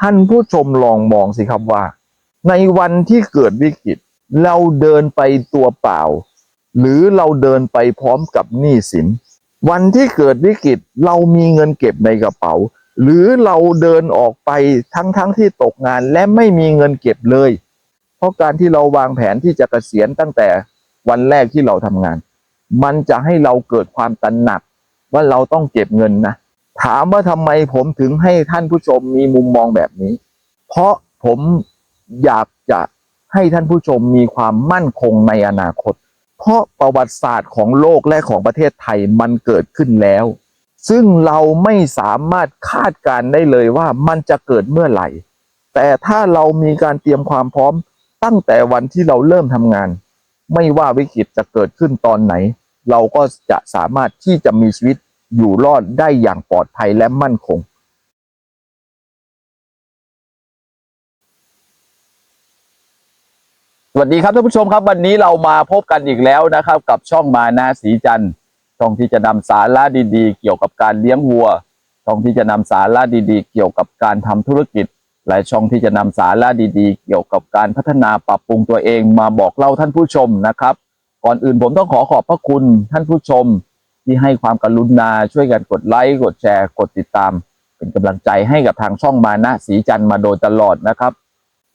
ท่านผู้ชมลองมองสิครับว่า ในวันที่เกิดวิกฤต เราเดินไปตัวเปล่า หรือเราเดินไปพร้อมกับหนี้สิน วันที่เกิดวิกฤตเรามีเงินเก็บในกระเป๋า หรือเราเดินออกไปทั้งๆทที่ตกงานและไม่มีเงินเก็บเลย เพราะการที่เราวางแผนที่จะเกษียณตั้งแต่วันแรกที่เราทำงาน มันจะให้เราเกิดความตระหนักว่าเราต้องเก็บเงินนะ ถามว่าทำไมผมถึงให้ท่านผู้ชมมีมุมมองแบบนี้ เพราะผมอยากจะให้ท่านผู้ชมมีความมั่นคงในอนาคต เพราะประวัติศาสตร์ของโลกและของประเทศไทยมันเกิดขึ้นแล้ว ซึ่งเราไม่สามารถคาดการได้เลยว่ามันจะเกิดเมื่อไหร่ แต่ถ้าเรามีการเตรียมความพร้อมตั้งแต่วันที่เราเริ่มทำงาน ไม่ว่าวิกฤตจะเกิดขึ้นตอนไหน เราก็จะสามารถที่จะมีชีวิต อยู่รอดได้อย่างปลอดภัยและมั่นคงสวัสดีครับท่านผู้ชมครับวันนี้เรามาพบกันอีกแล้วนะครับ กับช่องมานาสีจันทร์ช่องที่จะนำสาระดีๆ เกี่ยวกับการเลี้ยงวัว ช่องที่จะนำสาระดีๆ เกี่ยวกับการทำธุรกิจ และช่องที่จะนำสาระดีๆ เกี่ยวกับการพัฒนาปรับปรุงตัวเองมาบอกเล่าท่านผู้ชมนะครับ ก่อนอื่นผมต้องขอขอบพระคุณท่านผู้ชม ที่ให้ความกรุณาช่วยกันกดไลค์ กดแชร์ กดติดตาม เป็นกำลังใจให้กับทางช่องมานะสีจันทร์มาโดยตลอดนะครับ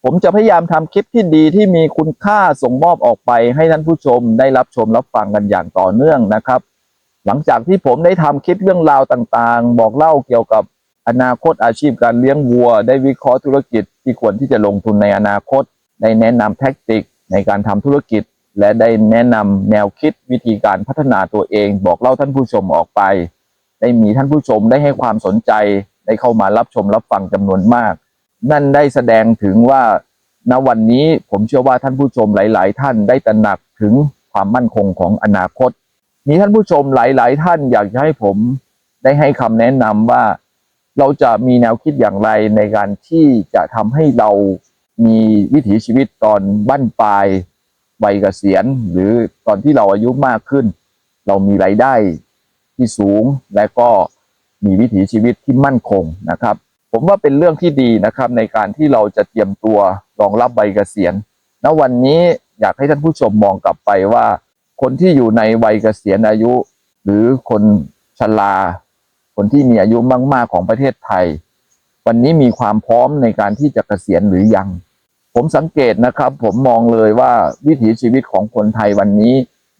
ผมจะพยายามทำคลิปที่ดีที่มีคุณค่าส่งมอบออกไปให้ท่านผู้ชมได้รับชมรับฟังกันอย่างต่อเนื่องนะครับ หลังจากที่ผมได้ทำคลิปเรื่องราวต่างๆ บอกเล่าเกี่ยวกับอนาคตอาชีพการเลี้ยงวัว ได้วิเคราะห์ธุรกิจที่ควรที่จะลงทุนในอนาคต ได้แนะนำแท็กติกในการทำธุรกิจ และได้แนะนำแนวคิดวิธีการพัฒนาตัวเอง บอกเล่าท่านผู้ชมออกไป ได้มีท่านผู้ชมได้ให้ความสนใจ ได้เข้ามารับชมรับฟังจำนวนมาก นั่นได้แสดงถึงว่าณวันนี้ผมเชื่อว่าท่านผู้ชมหลาย ๆ ท่านได้ตระหนักถึงความมั่นคงของอนาคต มีท่านผู้ชมหลาย ๆ ท่านอยากจะให้ผมได้ให้คำแนะนำว่าเราจะมีแนวคิดอย่างไรในการที่จะทำให้เรามีวิถีชีวิตตอนบั้นปลาย วัยเกษียณ หรือตอนที่เราอายุมากขึ้น เรามีรายได้ที่สูงและก็มีวิถีชีวิตที่มั่นคงนะครับ ผมว่าเป็นเรื่องที่ดีนะครับในการที่เราจะเตรียมตัวรองรับใบเกษียณณวันนี้อยากให้ท่านผู้ชมมองกลับไปว่า คนที่อยู่ในวัยเกษียณอายุ หรือคนชราคนที่มีอายุมาก ๆ ของประเทศไทย วันนี้มีความพร้อมในการที่จะเกษียณหรือยัง ผมสังเกตนะครับ ผมมองเลยว่าวิถีชีวิตของคนไทยวันนี้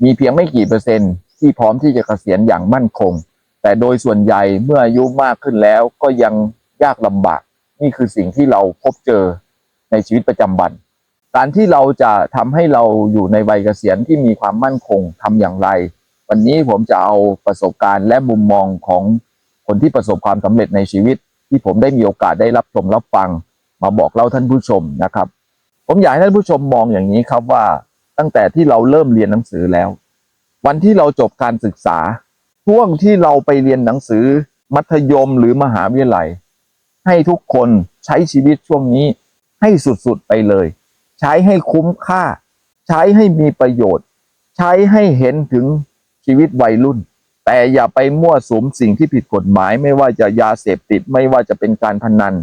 มีเพียงไม่กี่เปอร์เซ็นต์ที่พร้อมที่จะเกษียณอย่างมั่นคง แต่โดยส่วนใหญ่เมื่ออายุมากขึ้นแล้วก็ยังยากลำบาก นี่คือสิ่งที่เราพบเจอในชีวิตประจำวัน การที่เราจะทำให้เราอยู่ในวัยเกษียณที่มีความมั่นคงทำอย่างไร วันนี้ผมจะเอาประสบการณ์และมุมมองของคนที่ประสบความสำเร็จในชีวิต ที่ผมได้มีโอกาสได้รับชมรับฟัง มาบอกเล่าท่านผู้ชมนะครับ ผมอยากให้ท่านผู้ชมมองอย่างนี้ครับว่าตั้งแต่ที่เราเริ่มเรียนหนังสือแล้ว วันที่เราจบการศึกษาช่วงที่เราไปเรียนหนังสือ มัธยมหรือมหาวิทยาลัย ให้ทุกคนใช้ชีวิตช่วงนี้ให้สุดๆไปเลย ใช้ให้คุ้มค่า ใช้ให้มีประโยชน์ ใช้ให้เห็นถึงชีวิตวัยรุ่น แต่อย่าไปมั่วสุมสิ่งที่ผิดกฎหมาย ไม่ว่าจะยาเสพติดไม่ว่าจะเป็นการพนัน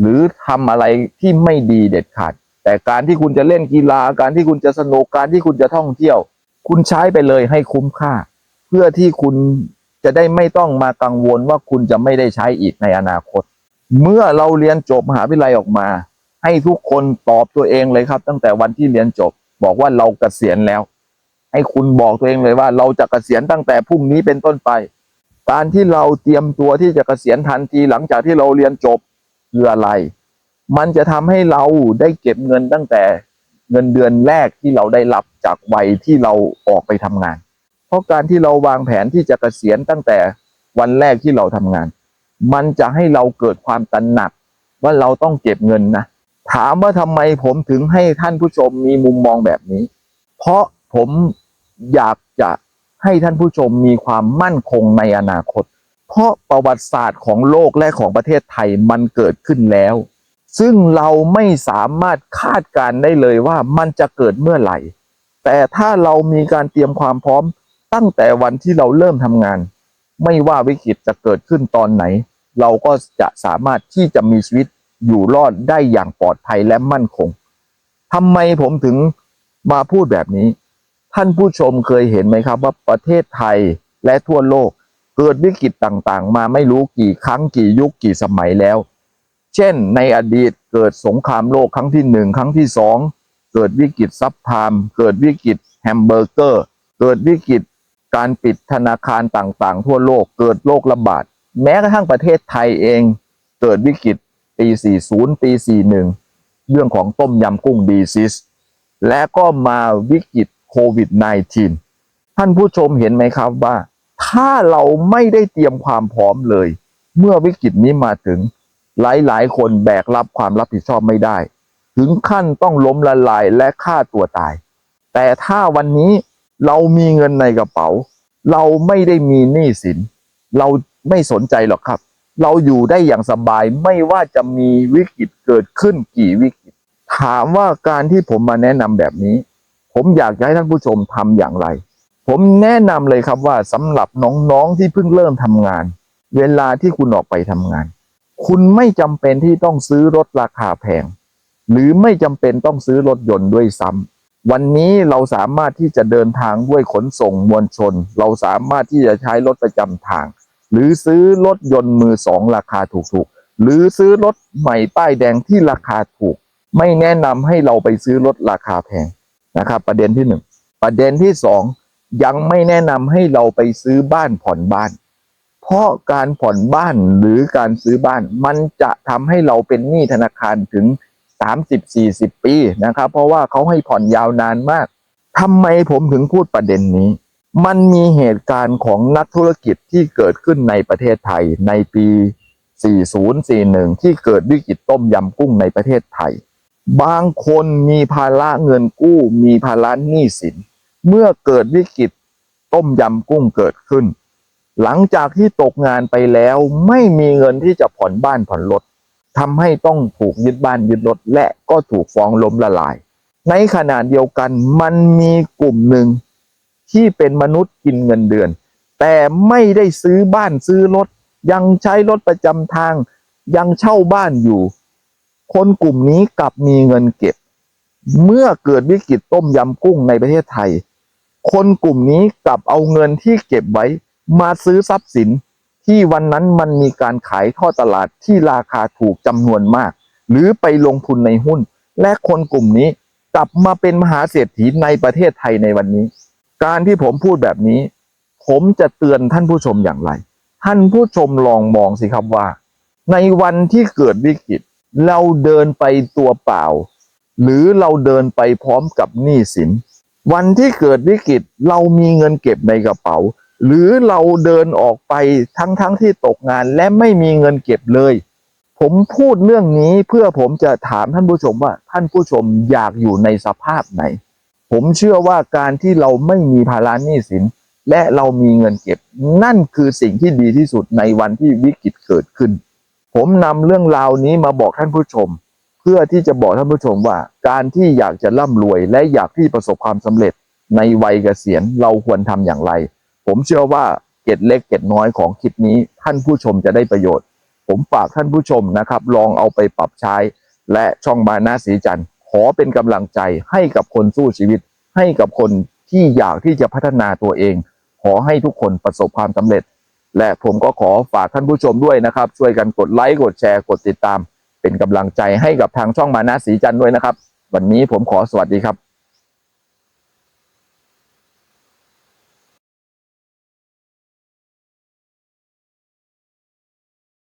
หรือทำอะไรที่ไม่ดีเด็ดขาด แต่การที่คุณจะเล่นกีฬาการที่คุณจะสนุกการที่คุณจะท่องเที่ยว คุณใช้ไปเลยให้คุ้มค่า เพื่อที่คุณจะได้ไม่ต้องมากังวลว่าคุณจะไม่ได้ใช้อีกในอนาคต เมื่อเราเรียนจบมหาวิทยาลัยออกมา ให้ทุกคนตอบตัวเองเลยครับ ตั้งแต่วันที่เรียนจบ บอกว่าเราเกษียณแล้ว ให้คุณบอกตัวเองเลยว่า เราจะเกษียณตั้งแต่พรุ่งนี้เป็นต้นไป การที่เราเตรียมตัวที่จะเกษียณทันทีหลังจากที่เราเรียนจบคืออะไร มันจะทำให้เราได้เก็บเงินตั้งแต่เงินเดือนแรกที่เราได้รับจากวัยที่เราออกไปทำงาน เพราะการที่เราวางแผนที่จะเกษียณตั้งแต่วันแรกที่เราทำงาน มันจะให้เราเกิดความตระหนักว่าเราต้องเก็บเงินนะ ถามว่าทำไมผมถึงให้ท่านผู้ชมมีมุมมองแบบนี้ เพราะผมอยากจะให้ท่านผู้ชมมีความมั่นคงในอนาคต เพราะประวัติศาสตร์ของโลกและของประเทศไทยมันเกิดขึ้นแล้ว ซึ่งเราไม่สามารถคาดการณ์ได้เลยว่ามันจะเกิดเมื่อไหร่ แต่ถ้าเรามีการเตรียมความพร้อมตั้งแต่วันที่เราเริ่มทำงาน ไม่ว่าวิกฤตจะเกิดขึ้นตอนไหน เราก็จะสามารถที่จะมีชีวิตอยู่รอดได้อย่างปลอดภัยและมั่นคงทำไมผมถึงมาพูดแบบนี้ ท่านผู้ชมเคยเห็นไหมครับว่าประเทศไทยและทั่วโลก เกิดวิกฤตต่างๆ มาไม่รู้กี่ครั้งกี่ยุคกี่สมัยแล้ว เช่น ในอดีตเกิดสงครามโลกครั้งที่หนึ่งครั้งที่สองเกิดวิกฤตซับพลามเกิดวิกฤตแฮมเบอร์เกอร์ เกิดวิกฤตการปิดธนาคารต่างๆ ทั่วโลกเกิดโรคระบาดแม้กระทั่งประเทศไทยเอง เกิดวิกฤตปี 40 ปี 41 เรื่องของต้มยำกุ้งดีซิส และก็มาวิกฤตโควิด -19 ท่านผู้ชมเห็นไหมครับว่า ถ้าเราไม่ได้เตรียมความพร้อมเลย เมื่อวิกฤตนี้มาถึง หลายๆคนแบกรับความรับผิดชอบไม่ได้ ถึงขั้นต้องล้มละลายและฆ่าตัวตาย แต่ถ้าวันนี้เรามีเงินในกระเป๋า เราไม่ได้มีหนี้สิน เราไม่สนใจหรอกครับ เราอยู่ได้อย่างสบายไม่ว่าจะมีวิกฤตเกิดขึ้นกี่วิกฤต ถามว่าการที่ผมมาแนะนำแบบนี้ ผมอยากให้ท่านผู้ชมทำอย่างไร ผมแนะนำเลยครับว่าสำหรับน้องๆที่เพิ่งเริ่มทำงาน เวลาที่คุณออกไปทำงาน คุณไม่จำเป็นที่ต้องซื้อรถราคาแพง หรือไม่จำเป็นต้องซื้อรถยนต์ด้วยซ้ำวันนี้เราสามารถที่จะเดินทางด้วยขนส่งมวลชน เราสามารถที่จะใช้รถประจำทาง หรือซื้อรถยนต์มือสองราคาถูกๆ หรือซื้อรถใหม่ป้ายแดงที่ราคาถูก ไม่แนะนำให้เราไปซื้อรถราคาแพงนะครับ ประเด็นที่หนึ่งประเด็นที่สองยังไม่แนะนำให้เราไปซื้อบ้านผ่อนบ้าน เพราะการผ่อนบ้านหรือการซื้อบ้าน มันจะทำให้เราเป็นหนี้ธนาคารถึง 30-40 ปีนะครับ เพราะว่าเขาให้ผ่อนยาวนานมากทำไมผมถึงพูดประเด็นนี้ มันมีเหตุการณ์ของนักธุรกิจที่เกิดขึ้นในประเทศไทยในปี 4041 ที่เกิดวิกฤตต้มยำกุ้งในประเทศไทย บางคนมีภาระเงินกู้ มีภาระหนี้สิน เมื่อเกิดวิกฤตต้มยำกุ้งเกิดขึ้น หลังจากที่ตกงานไปแล้วไม่มีเงินที่จะผ่อนบ้านผ่อนรถทำให้ต้องถูกยึดบ้านยึดรถและก็ถูกฟ้องล้มละลาย ในขณะเดียวกันมันมีกลุ่มหนึ่งที่เป็นมนุษย์กินเงินเดือน แต่ไม่ได้ซื้อบ้านซื้อรถ ยังใช้รถประจำทาง ยังเช่าบ้านอยู่ คนกลุ่มนี้กลับมีเงินเก็บ เมื่อเกิดวิกฤตต้มยำกุ้งในประเทศไทย คนกลุ่มนี้กลับเอาเงินที่เก็บไว้ มาซื้อทรัพย์สินที่วันนั้นมันมีการขายท่อตลาดที่ราคาถูกจำนวนมาก หรือไปลงทุนในหุ้น และคนกลุ่มนี้กลับมาเป็นมหาเศรษฐีในประเทศไทยในวันนี้ การที่ผมพูดแบบนี้ ผมจะเตือนท่านผู้ชมอย่างไร ท่านผู้ชมลองมองสิครับว่า ในวันที่เกิดวิกฤต เราเดินไปตัวเปล่า หรือเราเดินไปพร้อมกับหนี้สิน วันที่เกิดวิกฤตเรามีเงินเก็บในกระเป๋า หรือเราเดินออกไปทั้งๆทที่ตกงานและไม่มีเงินเก็บเลย ผมพูดเรื่องนี้เพื่อผมจะถามท่านผู้ชมว่าท่านผู้ชมอยากอยู่ในสภาพไหน ผมเชื่อว่าการที่เราไม่มีภาระหนี้สิน และเรามีเงินเก็บ นั่นคือสิ่งที่ดีที่สุดในวันที่วิกฤตเกิดขึ้น ผมนำเรื่องราวนี้มาบอกท่านผู้ชม เพื่อที่จะบอกท่านผู้ชมว่า การที่อยากจะร่ำรวยและอยากที่ประสบความสำเร็จในวัยเกษียณเราควรทำอย่างไร ผมเชื่อว่าเกร็ดเล็กเกร็ดน้อยของคลิปนี้ท่านผู้ชมจะได้ประโยชน์ ผมฝากท่านผู้ชมนะครับ ลองเอาไปปรับใช้ และช่องมานาสีจันทร์ขอเป็นกำลังใจให้กับคนสู้ชีวิต ให้กับคนที่อยากที่จะพัฒนาตัวเอง ขอให้ทุกคนประสบความสำเร็จ และผมก็ขอฝากท่านผู้ชมด้วยนะครับ ช่วยกันกดไลค์กดแชร์กดติดตาม เป็นกำลังใจให้กับทางช่องมานาสีจันทร์ด้วยนะครับ วันนี้ผมขอสวัสดีครับ